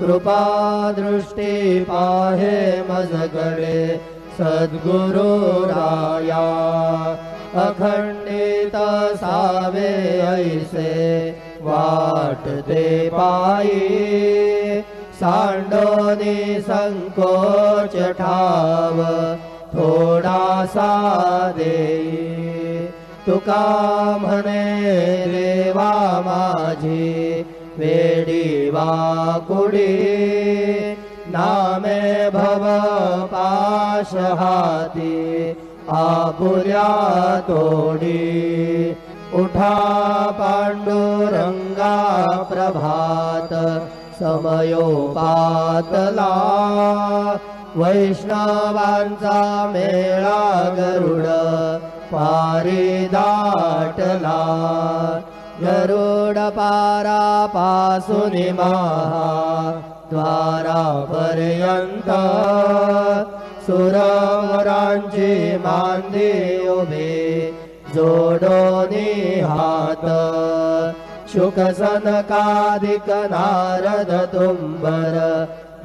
कृपादृष्टि पाहे मजगडे सद्गुरु राया। अखंडित सावे ऐसे वाट दे पायी सांडोनी संकोच ठाव थोडासा दे। तुका म्हणे देवा माझी वाकुडी नामे भव पाश हाती आपुल्या तोडी उठा पांडुरंगा प्रभात समयो पातला वैष्णवांचा मेळा गरुड पारी दाटला गरुड पारा पासून सुरवरांची मांदी उभे जोडोनी हात शुकसनकाधिक नारद तुंबर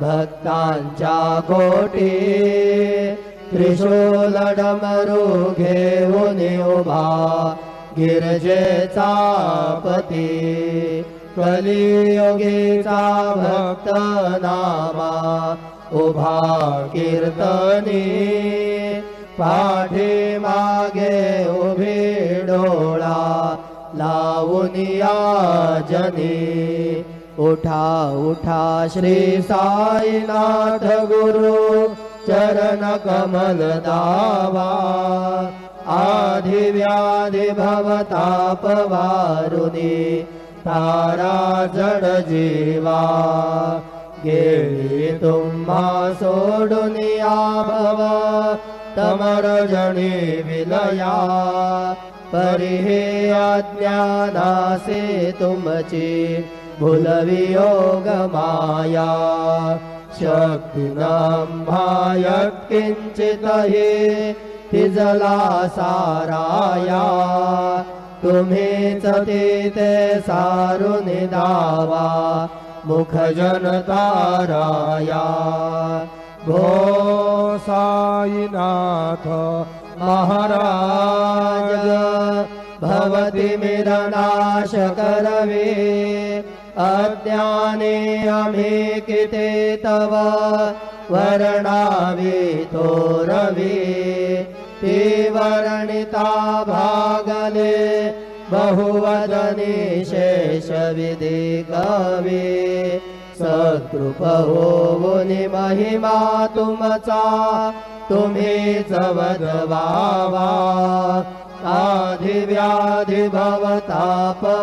भक्तांच्या कोटी त्रिशूलडमरू घेऊन उभा गिरजेचा पती कलियोगीचा भक्त नामा उभा कीर्तनी पाठी मागे उभी डोळा लावून या जनी उठा उठा श्री साईनाथ गुरु चरण कमल दावा आधि व्याधि भवताप वारुनी तारा जड जीवा गेली तुम्हा सोडून या भव तमर जणी विलया। परी हे अज्ञानासे तुमची भूलवियोग माया शक्तिनाम्हाय किञ्चित् हि तिजला साराया तुम्हीच ते सारुन दावा मुखजनताराया भो साईनाथ महाराज भवति मिरनाश करवे अज्ञाने अमे किते तव वर्णावे तोरवे ते वर्णिता भागले बहुवदने शेषविधि कवे सत्कृप होवुनि महिमा तुमचा तुम्हीच वदवावा आधिव्याधि भवतापवारुनि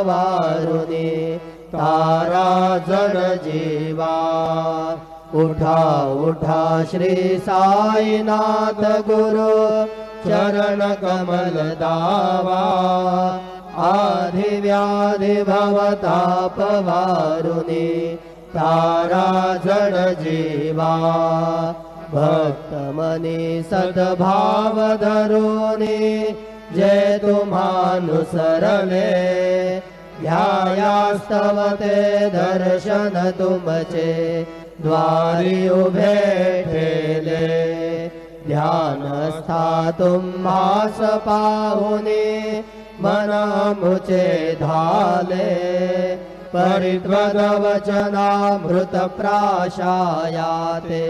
तारा जड जीवा उठा उठा श्री साईनाथ गुरु चरण कमल दावा आधिव्याधि भवतापवारुनि तारा जड जीवा। भक्तमनी सद्भाव धरुनी जय तुम्हानुसरले ध्यायास्तव ते दर्शन तुमचे द्वारी उभे ठेले ध्यानस्था तुम्हास पाहुने मन मुचे धाले परित्वदवचनामृत प्राशायाते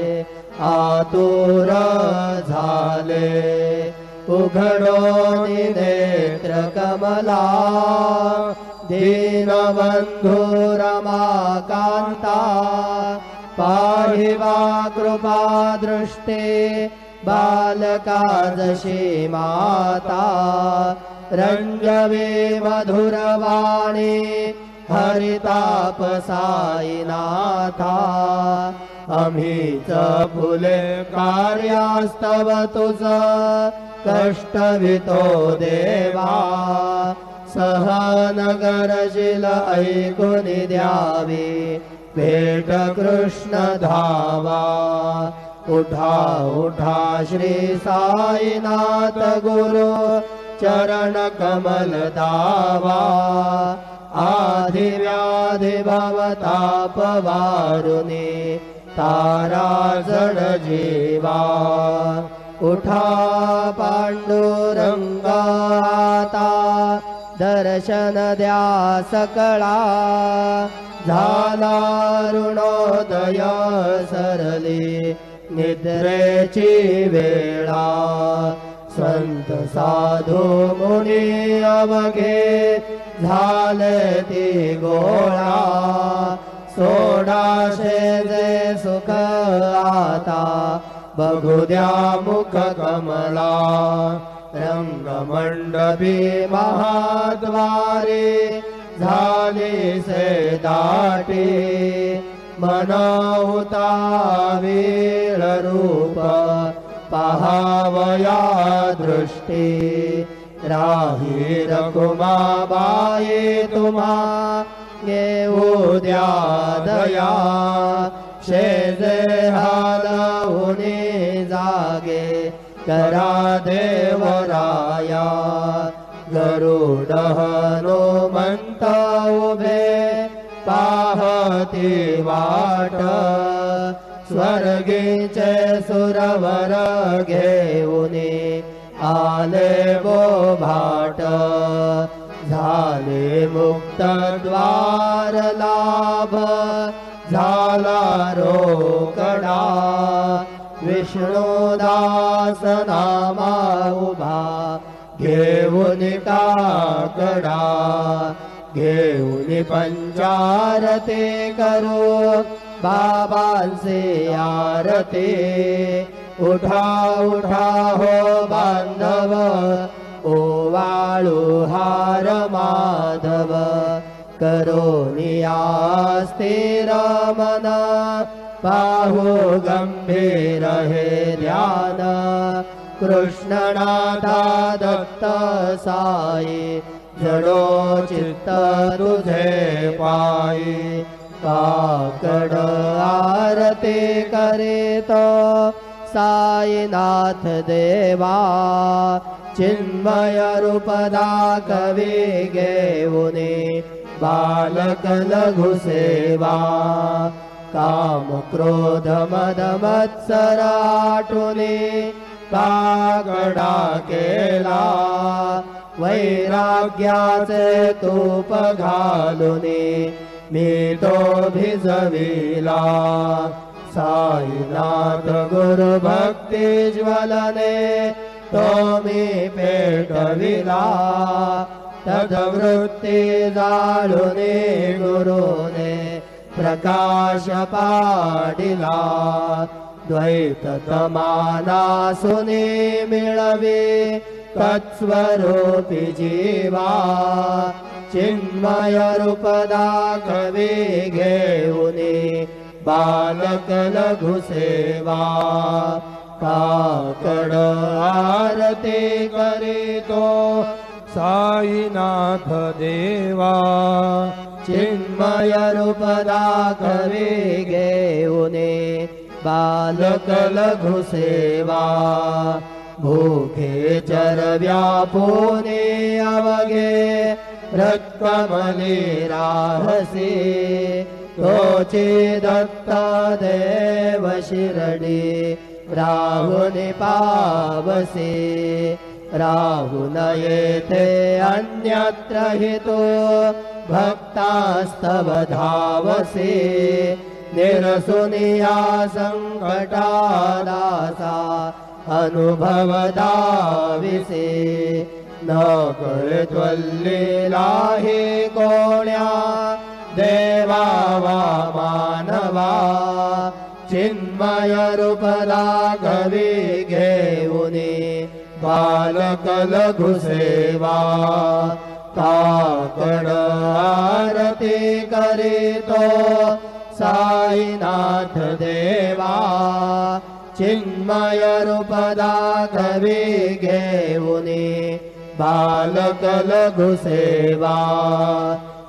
आतुर झाले उघडो नेत्र कमला दीनबन्धु रमाकान्ता पाहि वा कृपा दृष्टे बालकादशी माता रञ्जवे मधुरवाणी हरितापसायिनाथा। अमीच फुले कार्यास्तव तुझ कष्टवितो देवा। सहनगरशिल ऐकुनि द्यावे भेट कृष्ण धावा उठा उठा श्री साईनाथ गुरु चरण कमल दावा आधिव्याधि भवतापवारुणे तारा जीवा। उठा पाण्डुरङ्गाता दर्शन द्या सकळा। झाला ऋणोदय सरली निद्रेची वेळा संत साधू मुनी ती गोळा। सोडाशे जे सुख आता बघू द्या मुख कमला। रङ्गमण्डपी महाद्वारे झाले से दाटे मनौता वेळरूप पहावया दृष्टी। राही रकुमाबाये तुम्हा येऊ द्या दया शेजे हालहुने जागे करा देवराया। मन्त उभे पाहती वाट। स्वर्गीचे सुरवर घेऊने आले बो भाट। झाले मुक्त द्वार लाभ झाला रोकडा। विष्णुदास नामा काकडा घेऊन पंचारते करो। बाबांचे आरते। उठा उठा हो बांधव ओवाळू हार माधव। करो रमन। पाहू गंभीर हे ध्यान। कृष्णनाथा दत्त साई पायी। काकड आरते करे तो साईनाथ देवा चिन्मय रूपदा कवी घेऊने बालक लघु सेवा। काम क्रोध मद मत्सराटुने कागडा केला वैराग्याचे तूप घालुने मी तो भिजविला साईनाथ गुरु भक्ती ज्वलने पेटविला। तदवृत्ती जाळुने गुरुने प्रकाश पाडिला। द्वैत तमाना सुने मिळवे तत्स्वरूपी जीवा। चिन्मय रूप दाखवे घेऊने बालक लघु सेवा काकड आरते करीतो साईनाथ देवा चिन्मय रूप दाखवे घेऊने बालक लघु सेवा भूखे चरव्यापुने अवगे रक्कमले राहसे दत्ता देव शिरडे राहुने पावसे। राहुन येथे अन्यत्र हितो भक्तास्तव धावसे निरसुनिया सङ्कटादासा अनुभवदाविसे न हे कोण्या। देवा वा मानवा। चिन्मय रूपदा कवी घेऊने बालक लघु सेवा काकड आरती करीतो। साईनाथ देवा चिन्मय रूपदा कवी घेऊने बालक लघु सेवा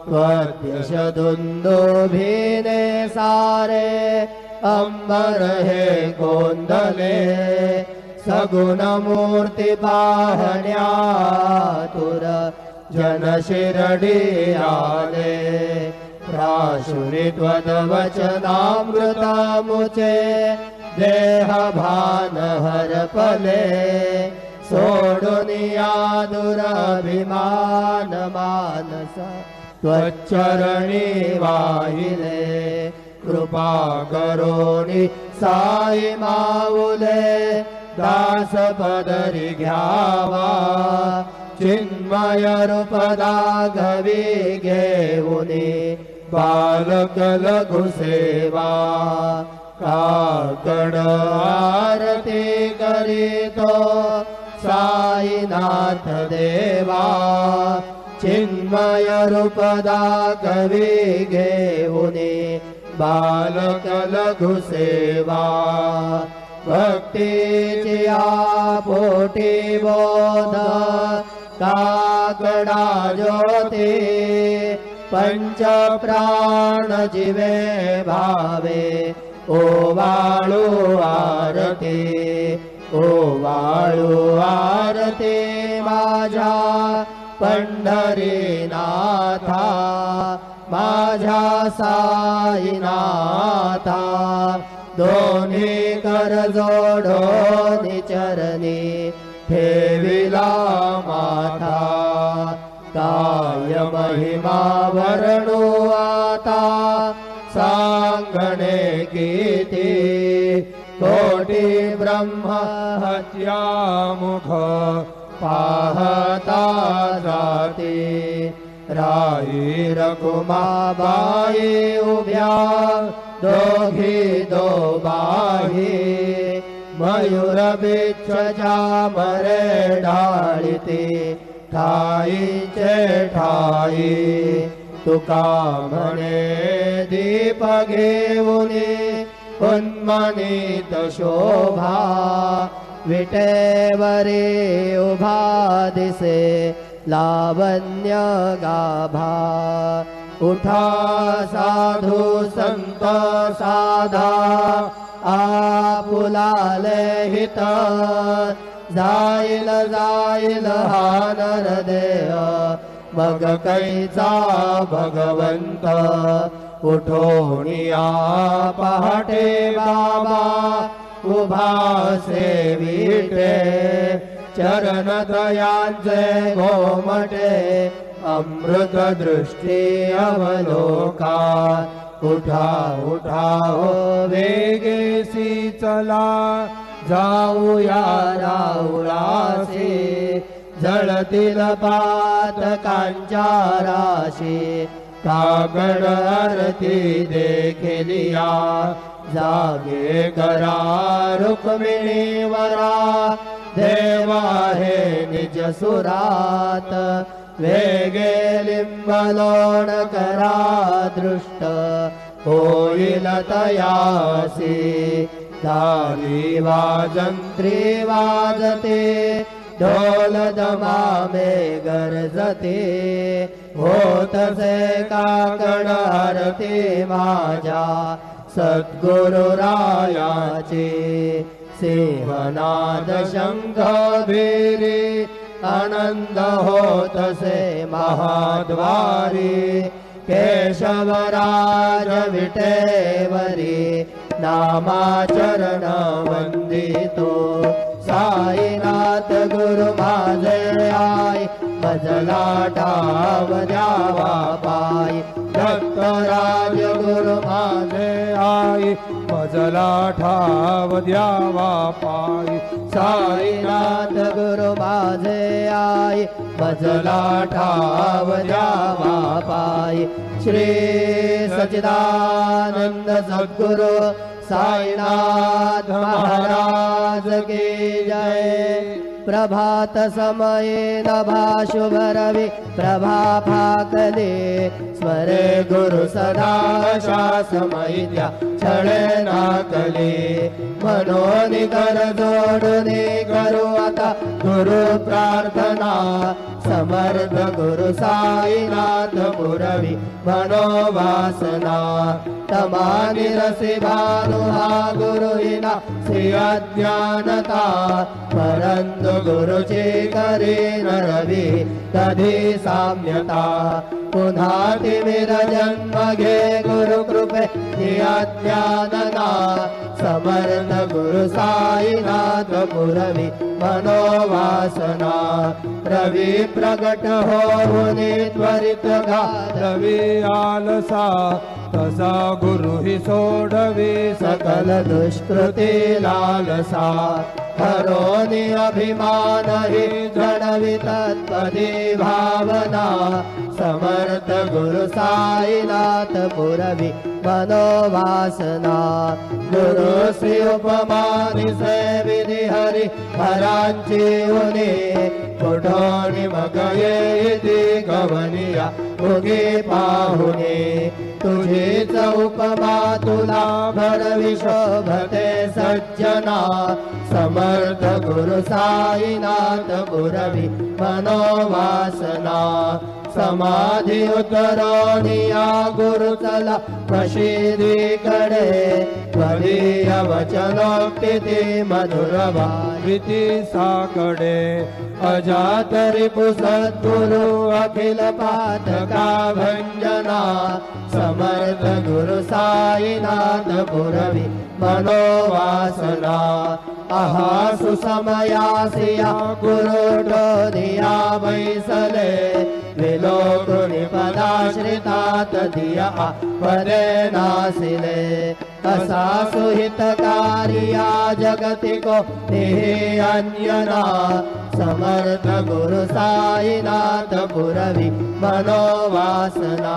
त्वद्यशदुन्दुभिने सारे अम्बर हे गोन्दले सगुणमूर्ति पाहण्यातुर जनशिरडि आले प्राशुरि त्वदवचनामृतामुचे पले सोडुनिया दुरभिमान मानस त्वच्चरणी वाहिले कृपा करोनि साई माऊले दास पदरी घ्यावा चिन्मय रूपदा घवी घेऊनी बालक काकड आरती करीतो। साईनाथ देवा चिन्मय रूपदा कवी बालक लघु सेवा। भक्तीची पोटी बोध काकडा ज्योती पंच प्राण जीवे भावे ओ वाळू आरती ओ वाळू आरती माझ्या पंढरीनाथा माझ्या साईनाथा दोन्ही कर जोडो चरणी ठेविला माथा. काय महिमा वर्णो आता मुख पाहता जाते। राई रघुमाबाई उभ्या दोघी दो बाही मयूर बिच्छजा मरे ढाळीते ठाईचे ठाई तुका म्हणे दीप घेऊनी शोभा विटेवरे उभा दिसे लावण्य उठा साधू संत साधा आपुलाले हित। जाईल जाईल हा मग कैचा भगवंत उठोनिया पहाटे बाबा उभा चरण दयांचे गोमटे अमृत दृष्टी अवलोका उठा उठा हो वेगेसी चला जाऊया राऊळासे जळतील पातकांच्या राशी कागड आरती देखिलिया जागे करा रुक्मिणी वरा देवा हे निज सुरात वेगे लिंबलोण करा दृष्ट होईल तयासी दारी वाजंत्री वाजते दमामे गरजते होतसे काकड आरती माझ्या सद्गुरु रायाचे सिंहनाद शंख भिरी आनंद होतसे महाद्वारी केशवराज विटेवरी नामाचरण वंदितो साईनाथ गुरु माझे आय भजला ठाव द्यावा पाय दत्तराज गुरु माझे आय भजला ठाव द्यावा पाय साईनाथ गुरु माझे आय भजला ठाव द्यावा पाय श्री सचिदानंद सद्गुरु साईनाथ महाराज की जय। प्रभात समये नभा शुभ रवि प्रभा फाकले स्मरे गुरु सदा नाकली। मनोनि कर जोडुनी करू आता गुरु प्रार्थना समर्थ गुरु साईनाथ पुरवी मनोवासना। तमानि रसि भानु हा गुरुहिना श्री अज्ञानता परन्तु गुरुचे करे न रवि तधी साम्यता घे गुरुकृपे अज्ञानना समर्थ गुरु साईनाथ पुरवी मनोवासना। रवि प्रगट रवी आलसा तसा गुरु हि सोडवी सकल दुष्कृती लालसा। हरोनि अभिमान हि जडवि तत्पदी भावना। समर्थ गुरु साईनाथ पुरवी मनोवासना गुरु श्री उपमानि से विधि हरि मगये इति गवनिया उगे पाहुने। तुझीच उपमा तुला भरवि शोभते सज्जना समर्थ गुरु साईनाथ पुरवी मनोवासना। समाधी उतरोनिया गुरु चला प्रसिद्धीकडे त्वदीय वचनोक्ती मधुरवा साकडे अखिल पातका भंजना समर्थ गुरु साईनाथ पुरवी मनोवासना आहा सुसमयासिया गुरु टोदिया बैसले विलोकुनि पदाश्रितात दिया पदे नासिले। असा सुहितकारिया जगति को अन्यना, समर्थ गुरु साईनाथ पुरवी मनोवासना।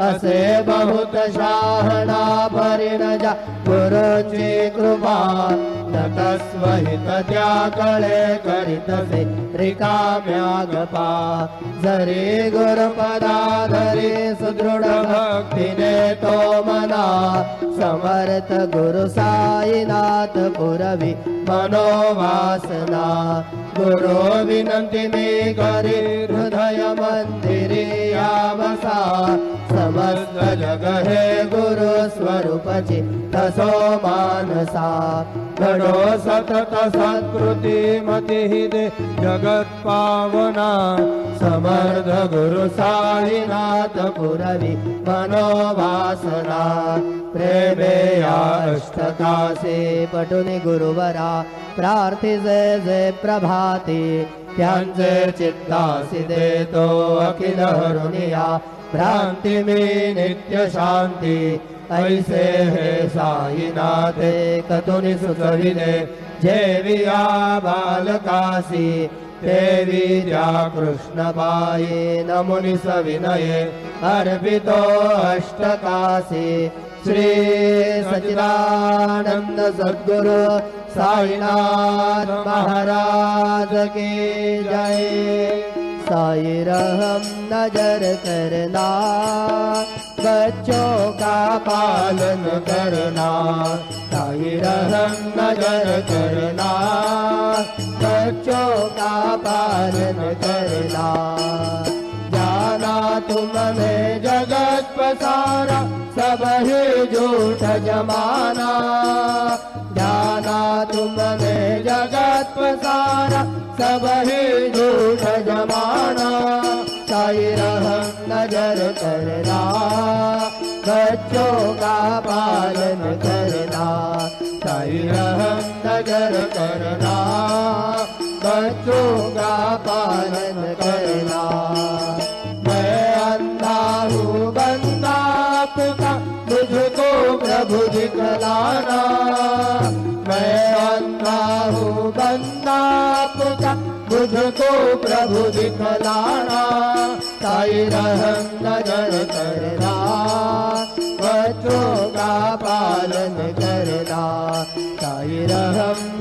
असे बहुत शाहना परिणजा गुरुची कृपा त्या गपा जरी गुरुपदा धरी सुदृढ भक्तीने तो मना समर्थ गुरु साईनाथ पुरवी मनोवासना। गुरु मी करी हृदय मंदिरी यावसा जग हे गुरु मानसा। मती दे जगत पावना समर्थ गुरु पुरवी मनोवासना। प्रेमे पटुनि गुरुवरा। प्रार्थिसे जे प्रभाती। त्यांचे चित्तासी देतो भ्रांती मी नित्य शांती ऐसे हे साईनाथे कतुनि सुचविले जेविया बालकासी देवी द्या कृष्ण पाये नमुनि सविनये अर्पितो अष्टकासी। श्री सचिदानंद सद्गुरु साईनाथ महाराज की जय साई रहम नज़र करना, बच्चों का पालन करना। साई रहम नज़र करना, बच्चों का पालन करना। जाना तुमने जगत पसारा, सब ही झूठ जमाना। जाना तुमने जगत पसारा, सब ही झूठ जमाना। का पालन करना साई रहम नज़र करना। बच्चों का पालन करना। मैं अंधा हूँ, बंदा आपका, मुझको प्रभु दिखलाना। मैं अंधा हूँ, बंदा आपका, मुझको प्रभु दिखलाना। साई रहम नज़र करना।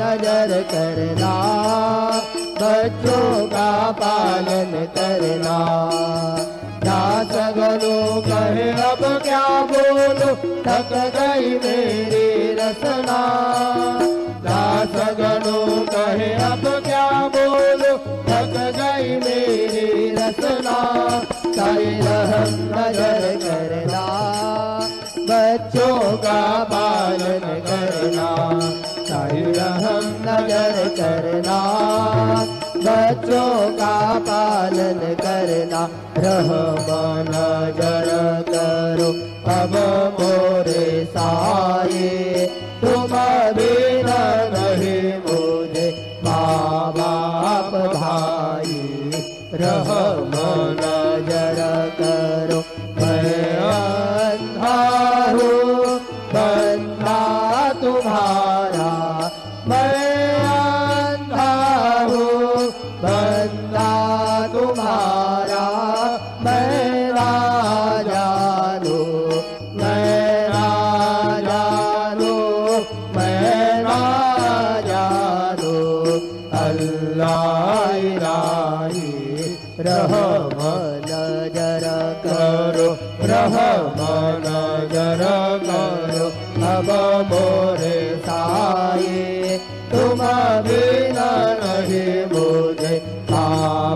नज़र करना, बच्चों का पालन करना। दासगनो कहे अब क्या बोलो, थक गई मेरी रसना दासगनो कहे अब क्या बोलो, थक गई मेरी रसना साई रहम नज़र करना, बच्चों का पालन करना। रहम नज़र करना, बच्चों का पालन करना। रहम नज़र करो, अब मोरे साए तुम बिना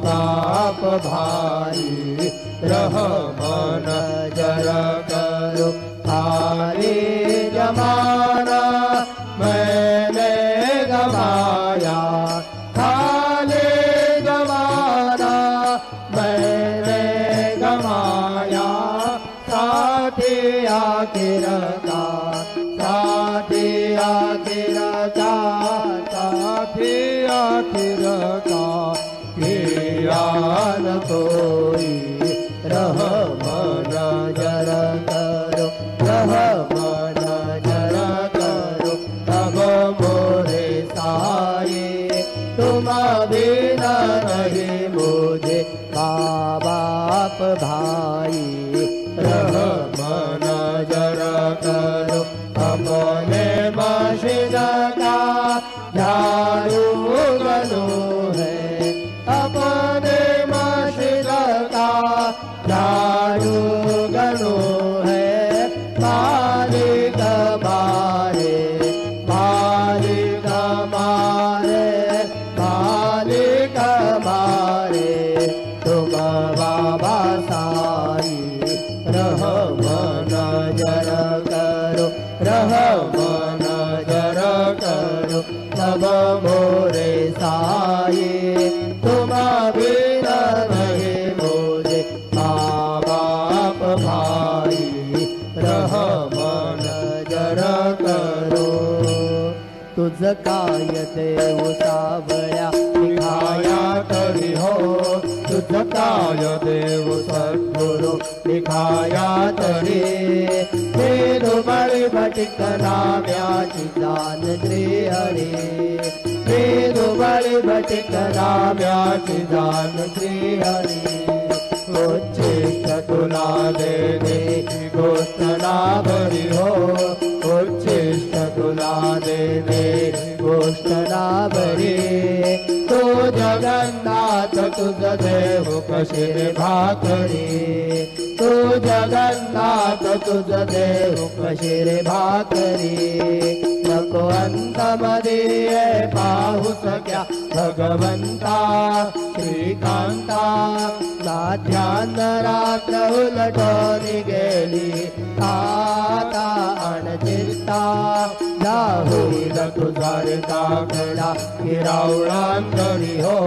पाप भाई रह तुझ काय देव सावळ्या निघाया तरी हो तुझ काय देव सद्गुरु निघाया तरी। हे दुबळी भटिक नाम्याची जान श्री हरी। हे दुबळी भटिक नाम्याची जान श्री हरी। उच्चिष्ट तुला देणे गोष्ट ना बरी हो उच्चिष्ट बरी तो जगन्नाथ तुझ देव कशी भाकरी। तो जगन्नाथ तुझ देव कशी रे भाकरी। नको अंतमध्ये पाहू सक्या भगवंता श्रीकांता ತಾತಾ ಧ್ಯಾನರಾತ ಉಲಟೋನಿಗೆಳಿ ತಾತಾ ಅಣಚಿತ್ತಾ दाहोला तुझार काकडा किरावळांतरी हो।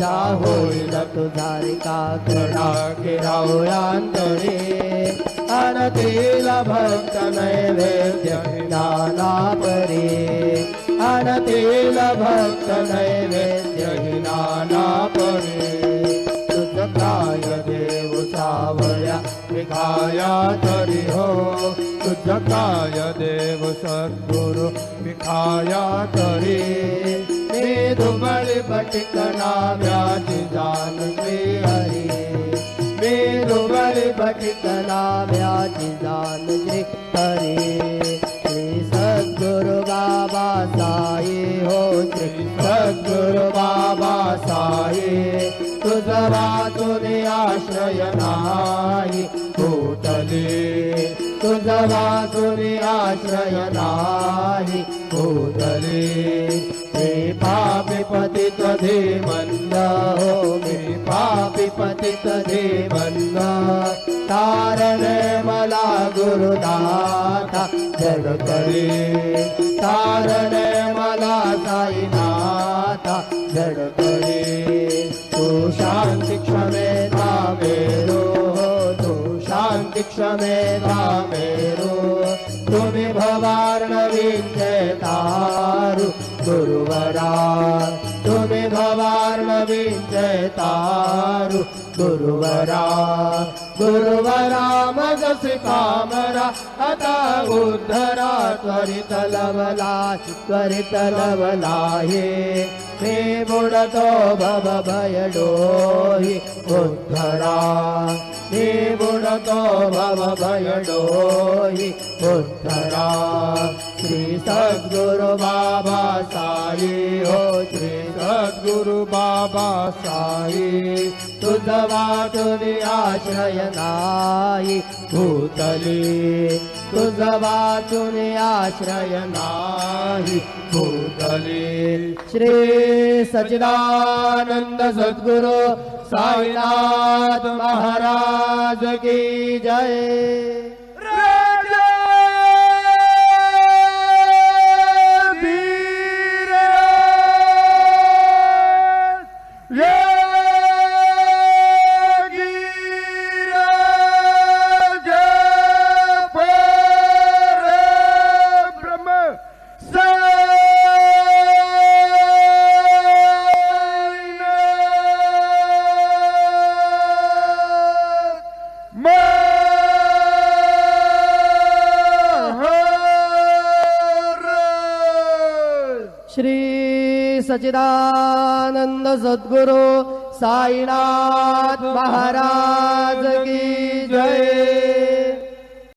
दाहोला तुझार काकडा किरावळांतरी अनतीला भक्त नैवेद्य नाना परी। अनतीला भक्त नैवेद्य नाना परी। सावळ्या विखाया तरी हो तुझ काय देव सद्गुरु विखाया तरी मी दुबळी पटिक नाम्याची जान श्री हरी। मी दुबळी पटिक नाम्याची जान श्री हरी। श्री सद्गुरु बाबा साई हो श्री सद्गुरु बाबा साई। तुझ वाचून आश्रम आश्रय नाही भूतले आश्रय नाही भूतले मी पापी पतित धीमंद हो मी पापी पतित धीमंद तारणे मला गुरुनाथा जडतरी तारणे मला जडतरी शांती क्षमेता मेरो तुम्ही भवार्णवीचे तारू गुरुवरा। तुम्ही भवार्णवीचे तारू गुरुवरा गुरुवरा मग कामरा आता उद्धरा त्वरित लवला त्वरित लवला हे बुडतो भव भयडोहि उद्धरा ते बुडतो भव भयडोहि उद्धरा श्री सद्गुरु बाबा साई हो श्री सद्गुरु बाबा साई तुझ वाचुनी आश्रय नाही भूतली। तुझ वाचुनी आश्रय श्री सचिदानंद सद्गुरु साईनाथ महाराज की जय सद्गुरु साईनाथ महाराज की